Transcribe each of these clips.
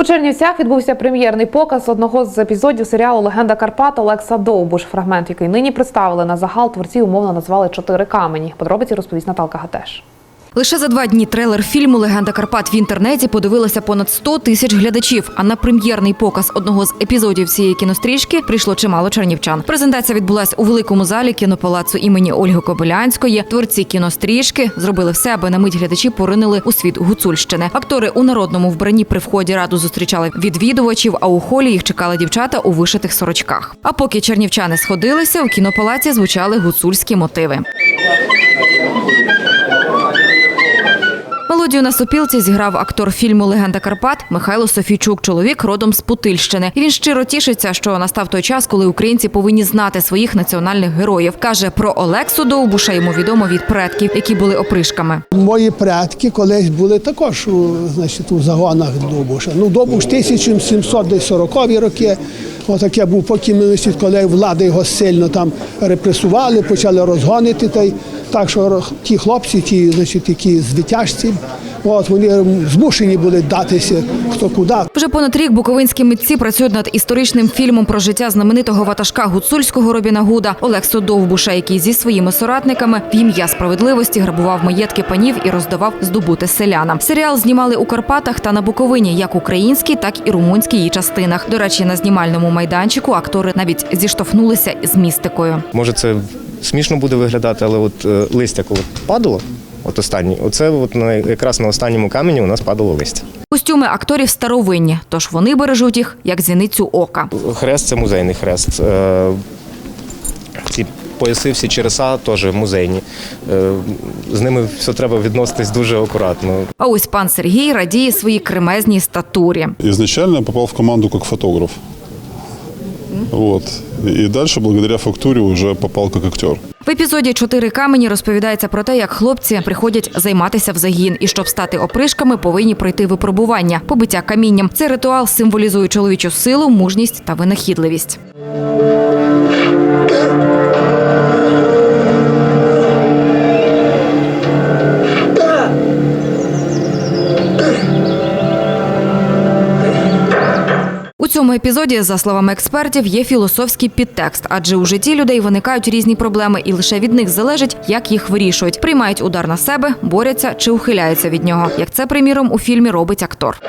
У Чернівцях відбувся прем'єрний показ одного з епізодів серіалу Легенда Карпат Олекса Довбуш. Фрагмент, який нині представили на загал, творці умовно назвали Чотири камені. Подробиці розповість Наталка Гатеш. Лише за два дні трейлер фільму Легенда Карпат в інтернеті подивилося понад 100 тисяч глядачів. А на прем'єрний показ одного з епізодів цієї кінострічки прийшло чимало чернівчан. Презентація відбулась у великому залі кінопалацу імені Ольги Кобилянської. Творці кінострічки зробили все, аби на мить глядачі поринили у світ гуцульщини. Актори у народному вбранні при вході раду зустрічали відвідувачів, а у холі їх чекали дівчата у вишитих сорочках. А поки чернівчани сходилися, у кінопалаці звучали гуцульські мотиви. Мелодію на сопілці зіграв актор фільму Легенда Карпат Михайло Софійчук. Чоловік родом з Путильщини. Він щиро тішиться, що настав той час, коли українці повинні знати своїх національних героїв. каже про Олексу Довбуша йому відомо від предків, які були опришками. Мої предки колись були також у, значить, у загонах Довбуша. Ну, Довбуш 1740 роки. Отаке був, потім значить, коли влади його сильно там репресували, почали розгонити. Та й, так що ті хлопці, ті, значить, які звитяжці, от, вони змушені були датися хто куди. Вже понад рік буковинські митці працюють над історичним фільмом про життя знаменитого ватажка гуцульського Робіна Гуда Олексу Довбуша, який зі своїми соратниками в ім'я справедливості грабував маєтки панів і роздавав здобути селянам. Серіал знімали у Карпатах та на Буковині, як українській, так і румунській її частинах. До речі, на знімальному майданчику актори навіть зіштовхнулися з містикою. Може, це смішно буде виглядати, але от е, листя, коли падало, от останній, оце от на якраз на останньому камені у нас падало листя. Костюми акторів старовинні, тож вони бережуть їх як зіницю ока. Хрест це музейний хрест. Е, Ці пояси всі череса теж музейні. Е, З ними все треба відноситись дуже акуратно. А ось пан Сергій радіє своїй кремезній статурі. Изначально я попал в команду как фотограф. Вот. И дальше, благодаря фактуре, уже попал как актер. В епізоді Чотири камені розповідається про те, як хлопці приходять займатися в загін, і щоб стати опришками, повинні пройти випробування, побиття камінням. Цей ритуал символізує чоловічу силу, мужність та винахідливість. цьому епізоді, за словами експертів, є філософський підтекст, адже у житті людей виникають різні проблеми, і лише від них залежить, як їх вирішують. Приймають удар на себе, борються чи ухиляються від нього. Як це, приміром, у фільмі робить актор.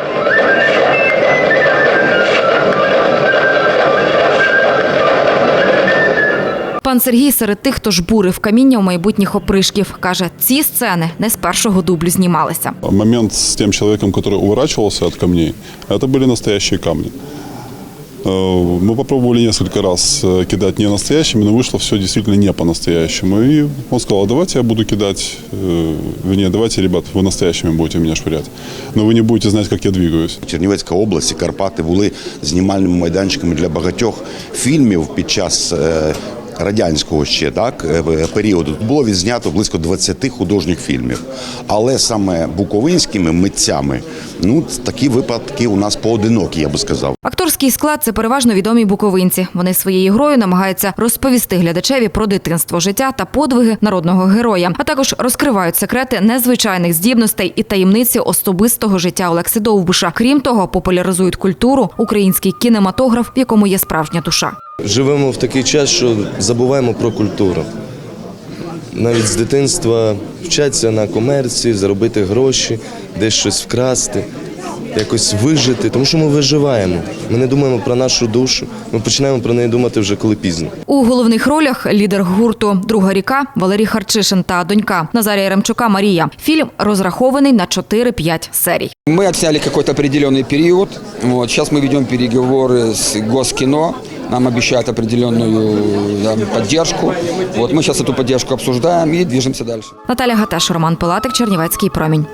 Пан Сергій серед тих, хто жбурив каміння у майбутніх опришків, каже, ці сцени не з першого дублю знімалися. Момент с тем человеком, который уворачивался от камней, это были настоящие камни. Э, Мы попробовали несколько раз э, кидать не настоящими, но вышло все действительно не по-настоящему. И он сказал, «А давайте я буду кидать, э, вернее, давайте, ребят, вы настоящими будете меня швырять. Но вы не будете знать, как я двигаюсь. Чернівецька область і Карпати були знімальними майданчиками для багатьох фільмів під час е, радянського ще так е, періоду. Було відзнято близько 20 художніх фільмів. Але саме буковинськими митцями ну такі випадки у нас поодинокі, я би сказав. Акторський склад це переважно відомі буковинці. Вони своєю грою намагаються розповісти глядачеві про дитинство, життя та подвиги народного героя, а також розкривають секрети незвичайних здібностей і таємниці особистого життя Олекси Довбуша. Крім того, популяризують культуру, український кінематограф, в якому є справжня душа. Живемо в такий час, що забуваємо про культуру. Навіть з дитинства вчаться на комерції, заробити гроші, десь щось вкрасти, якось вижити, тому що ми виживаємо. Ми не думаємо про нашу душу. Ми починаємо про неї думати вже коли пізно. У головних ролях лідер гурту Друга ріка Валерій Харчишин та донька Назарія Ремчука Марія. Фільм розрахований на 4-5 серій. Мы отсняли какой-то определенный период. Вот. Сейчас мы ведем переговоры с Госкино. Нам обещают определенную да, поддержку. Вот. Мы сейчас эту поддержку обсуждаем и движемся дальше. Наталя Гатеш, Роман Пилатик, Чернівецький промінь.